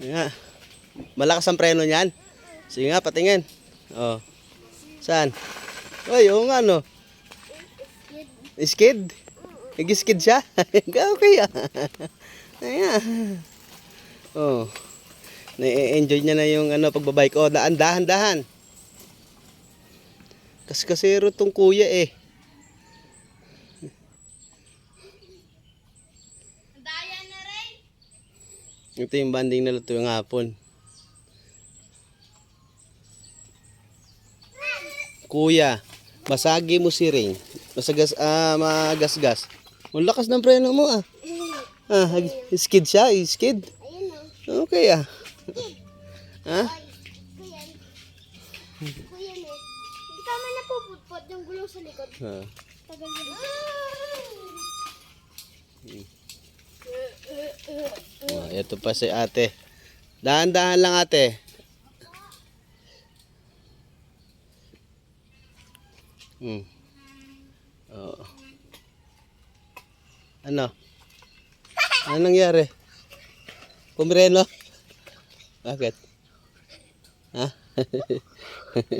Sige nga. Malakas ang preno niyan. Sige nga, patingin. Oh. Saan? Ay, oo nga no. Skid? Nag-skid siya? okay ah. Ayan. Oh. Na-enjoy niya na yung ano, pagbabike. Oh, daan, dahan, dahan. Kaskasero tong kuya eh. Ito yung banding nila tuwing hapon. Kuya, masagi mo si Ring. Masagas, ah, magasgas. Ang lakas ng preno mo ah. Ah, skid siya, eh, skid. Okay ah. Ha? Kuya. Kuya. Hindi ka man yung gulong sa likod. Ah. Tagal yun. Oh, ito pa si ate. Dahan-dahan lang ate. Hmm. Oo. Ano? Ano nangyari? Pumreno? Bakit? Ha?